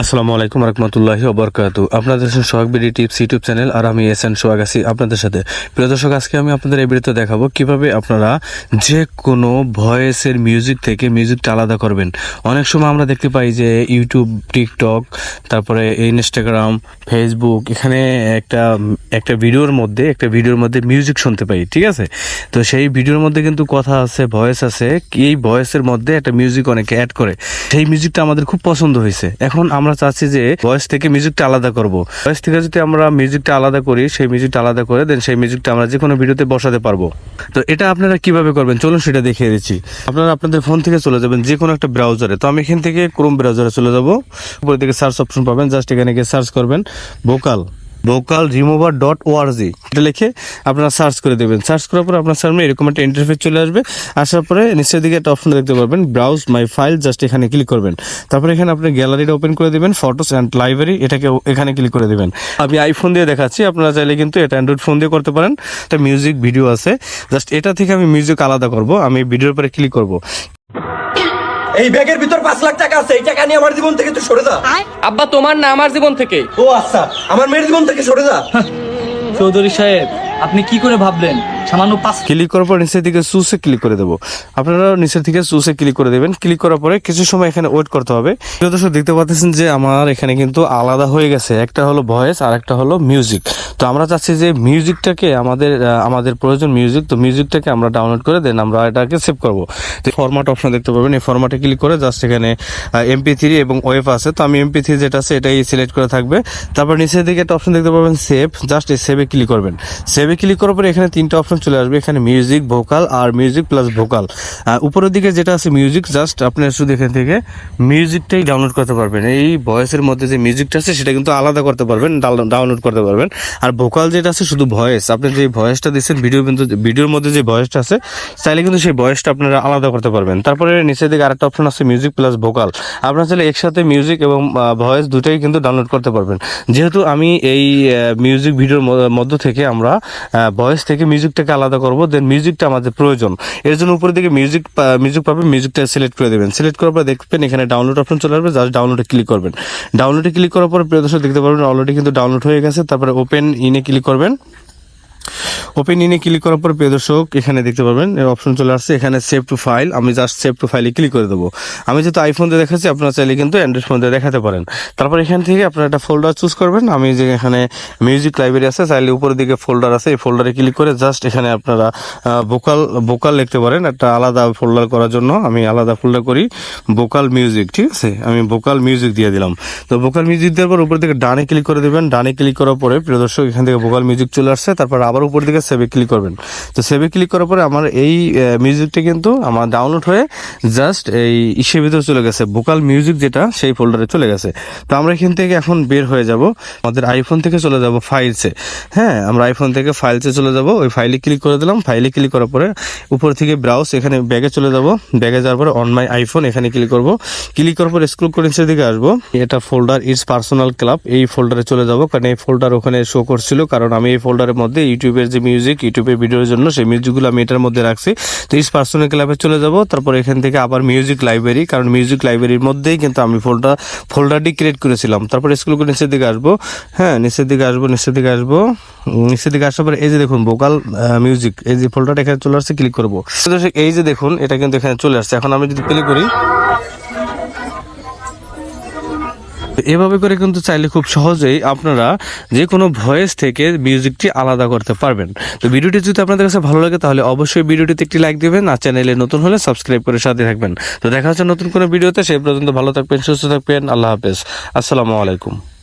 আসসালামু আলাইকুম রহমতুল্লাহি ওবরকাতু। আপনাদের সাথে Sohag BD tips YouTube channel আর আমি এস এন সোহাগ আছি আপনাদের সাথে। প্রিয় দর্শক, আজকে আমি আপনাদের এই ভিডিওতে দেখাবো কীভাবে আপনারা যে কোনো ভয়েসের মিউজিক থেকে মিউজিকটা আলাদা করবেন। অনেক সময় আমরা দেখতে পাই যে ইউটিউব টিকটক তারপরে ইনস্টাগ্রাম ফেসবুক এখানে একটা একটা ভিডিওর মধ্যে, একটা ভিডিওর মধ্যে মিউজিক শুনতে পাই, ঠিক আছে? তো সেই ভিডিওর মধ্যে কিন্তু কথা আছে ভয়েস আছে, এই ভয়েসের মধ্যে একটা মিউজিক অনেকে অ্যাড করে। সেই মিউজিকটা আমাদের খুব পছন্দ হয়েছে। এখন আমরা চাচ্ছি যে ভয়েস থেকে মিউজিকটা আলাদা করব। ভয়েস থেকে যদি আমরা মিউজিকটা আলাদা করি, সেই মিউজিকটা আলাদা করে দেন সেই মিউজিকটা আমরা যে কোনো ভিডিওতে বসাতে পারব। তো এটা আপনারা কীভাবে করবেন? চলুন সেটা দেখিয়ে দিচ্ছি। আপনারা আপনাদের ফোন থেকে চলে যাবেন যে কোনো একটা ব্রাউজারে তো আমি এখান থেকে ক্রোম ব্রাউজারে চলে যাব। উপরে থেকে সার্চ অপশন পাবেন। জাস্ট এখানে গিয়ে সার্চ করবেন। Vocal vocal remover dot org এটা লিখে আপনারা সার্চ করে দেবেন। সার্চ করার পর আপনার সামনে এরকম একটা ইন্টারফেস চলে আসবে। আসার পরে নিচের দিকে একটা অপশন দেখতে পারবেন ব্রাউজ মাই ফাইল জাস্ট এখানে ক্লিক করবেন। তারপরে এখানে আপনি গ্যালারিটা ওপেন করে দেবেন ফটোস অ্যান্ড লাইব্রেরি এটাকে এখানে ক্লিক করে দেবেন। আমি আইফোন দিয়ে দেখাচ্ছি, আপনারা চাইলে কিন্তু এটা অ্যান্ড্রয়েড ফোন দিয়ে করতে পারেন। একটা মিউজিক ভিডিও আছে। জাস্ট এটা থেকে আমি মিউজিক আলাদা করব, আমি ভিডিওর পরে ক্লিক করব। এই ব্যাগের ভিতর পাঁচ লাখ টাকা আছে এই টাকা নিয়ে আমার জীবন থেকে তুই সরে যা। আব্বা তোমার না আমার জীবন থেকে? ও আচ্ছা আমার মেয়ের জীবন থেকে সরে যা। চৌধুরী সাহেব আপনি কি করে ভাবলেন? সামান্য পাঁচ ক্লিক করার পর নিচের দিকে চুসে ক্লিক করে দেবো। আপনারা নিচের থেকে চুসে ক্লিক করে দেবেন। ক্লিক করার পরে কিছু সময় এখানে ওয়েট করতে হবে। দর্শক, দেখতে পাচ্ছেন যে আমার এখানে কিন্তু আলাদা হয়ে গেছে। একটা হলো ভয়েস আর একটা হলো মিউজিক তো আমরা চাচ্ছি যে মিউজিকটাকে আমাদের আমাদের প্রয়োজন মিউজিক তো মিউজিকটাকে আমরা ডাউনলোড করে দেন আমরা এটাকে সেভ করব। তো ফরম্যাট অপশন দেখতে পাবেন। এই ফরম্যাটে ক্লিক করে জাস্ট এখানে এমপি থ্রি এবং ওয়েভ আছে। তো আমি এমপি থ্রি যেটা আছে, এটাই সিলেক্ট করে থাকবে। তারপর নিচের দিকে একটা অপশন দেখতে পাবেন সেভ জাস্ট এই সেভে ক্লিক করবেন। সেভে ক্লিক করার পরে এখানে তিনটা অপশন চলে আসবে এখানে মিউজিক ভোকাল আর মিউজিক প্লাস ভোকাল উপরের দিকে যেটা আছে মিউজিক জাস্ট আপনি শুধু এখান থেকে মিউজিকটাই ডাউনলোড করতে পারবেন। এই ভয়েসের মধ্যে যে মিউজিকটা আছে, সেটা কিন্তু আলাদা করতে পারবেন ডাউনলোড করতে পারবেন। আর ভোকাল যেটা আছে, শুধু ভয়েস আপনি যে ভয়েসটা দিচ্ছেন ভিডিও কিন্তু ভিডিওর মধ্যে যে ভয়েসটা আছে, চাইলে কিন্তু সেই ভয়েসটা আপনারা আলাদা করতে পারবেন। তারপরে নিচের দিকে আরেকটা অপশন আছে মিউজিক প্লাস ভোকাল আপনারা চাইলে একসাথে মিউজিক এবং ভয়েস দুটাই কিন্তু ডাউনলোড করতে পারবেন। যেহেতু আমি এই মিউজিক ভিডিওর মধ্য থেকে আমরা ভয়েস থেকে মিউজিকটাকে আলাদা করব দেন মিউজিকটা আমাদের প্রয়োজন। এর জন্য উপরে দিকে মিউজিক মিউজিক পাবে মিউজিকটা সিলেক্ট করে দেবেন। সিলেক্ট করার পর দেখবেন এখানে ডাউনলোড অপশন চলে আসবে জাস্ট ডাউনলোডে ক্লিক করবেন। ডাউনলোডে ক্লিক করার পর প্রিয় দর্শক দেখতে পারবেন অলরেডি কিন্তু ডাউনলোড হয়ে গেছে, তারপরে ওপেন ইনে ক্লিক করবেন। ওপেন ইনে ক্লিক করার পর, প্রিয় দর্শক, এখানে দেখতে পাবেন অপশন চলে আসছে, এখানে সেভ টু ফাইল আমি জাস্ট সেভ টু ফাইলে ক্লিক করে দেবো। আমি যেহেতু আইফোন দিয়ে দেখাচ্ছি, আপনারা চাইলে কিন্তু অ্যান্ড্রয়েড ফোন দিয়ে দেখাতে পারেন। তারপর এখান থেকে আপনারা একটা ফোল্ডার চুজ করবেন। আমি যে এখানে মিউজিক লাইব্রেরি আছে, চাইলে উপরের দিকে ফোল্ডার আছে, এই ফোল্ডারে ক্লিক করে জাস্ট এখানে আপনারা ভোকাল ভোকাল লিখতে পারেন। একটা আলাদা ফোল্ডার করার জন্য আমি আলাদা ফোল্ডার করি ভোকাল মিউজিক ঠিক আছে? আমি ভোকাল মিউজিক দিয়ে দিলাম। তো ভোকাল মিউজিক দেওয়ার পর উপর থেকে ডানে ক্লিক করে দেবেন। ডানে ক্লিক করার পরে, প্রিয় দর্শক, এখান থেকে ভোকাল মিউজিক চলে আসছে। তারপর আবার উপর দিকে সেভে ক্লিক করবেন। তো সেভে ক্লিক করার পরে আমার এই মিউজিকটা কিন্তু আমার ডাউনলোড হয়ে জাস্ট এই ইসের ভিতরে চলে গেছে। ভোকাল মিউজিক যেটা, সেই ফোল্ডারে চলে গেছে। তো আমরা এখান থেকে এখন বের হয়ে যাব। আমাদের আইফোন থেকে চলে যাব ফাইলসে হ্যাঁ আমরা আইফোন থেকে ফাইলসে চলে যাব। ওই ফাইলে ক্লিক করে দিলাম। ফাইলে ক্লিক করার পরে উপর থেকে ব্রাউজ এখানে ব্যাগে চলে যাব। ব্যাগে যাওয়ার পরে অন মাই আইফোন এখানে ক্লিক করব। ক্লিক করার পর স্ক্রল করে নিচের দিকে আসব। এটা ফোল্ডার ইজ পার্সোনাল ক্লাব এই ফোল্ডারে চলে যাব। কারণ এই ফোল্ডার ওখানে শো করছিল। কারণ আমি এই ফোল্ডারের মধ্যে ইউটিউবের যে মিউজিক ইউটিউবের ভিডিওর জন্য সেই মিউজিকগুলো আমি এটার মধ্যে রাখছি। তো ইস পার্সোনাল ক্লাবে চলে যাব, তারপর এখান থেকে আবার মিউজিক লাইব্রেরি কারণ মিউজিক লাইব্রেরির মধ্যেই কিন্তু আমি ফোল্ডার ফোল্ডারটি ক্রিয়েট করেছিলাম। তারপর স্কুলগুলো নিচের দিকে আসব। হ্যাঁ নিচের দিকে আসব, নিচের দিকে আসব। নিচের দিকে আসার পরে এই যে দেখুন ভোকাল মিউজিক এই যে ফোল্ডারটা এখানে চলে আসছে ক্লিক করব। এই যে দেখুন, এটা কিন্তু এখানে চলে আসছে। এখন আমি যদি প্লে করি এভাবে করে কিন্তু চাইলে খুব সহজেই আপনারা যে কোনো ভয়েস থেকে মিউজিকটি আলাদা করতে পারবেন। তো ভিডিওটি যদি আপনাদের কাছে ভালো লাগে, তাহলে অবশ্যই ভিডিওটিতে একটি লাইক দেবেন আর চ্যানেলে নতুন হলে সাবস্ক্রাইব করে সাথে থাকবেন। তো দেখা হচ্ছে নতুন কোনো ভিডিওতে সেই পর্যন্ত ভালো থাকবেন, সুস্থ থাকবেন, আল্লাহ হাফেজ। আসসালামু আলাইকুম।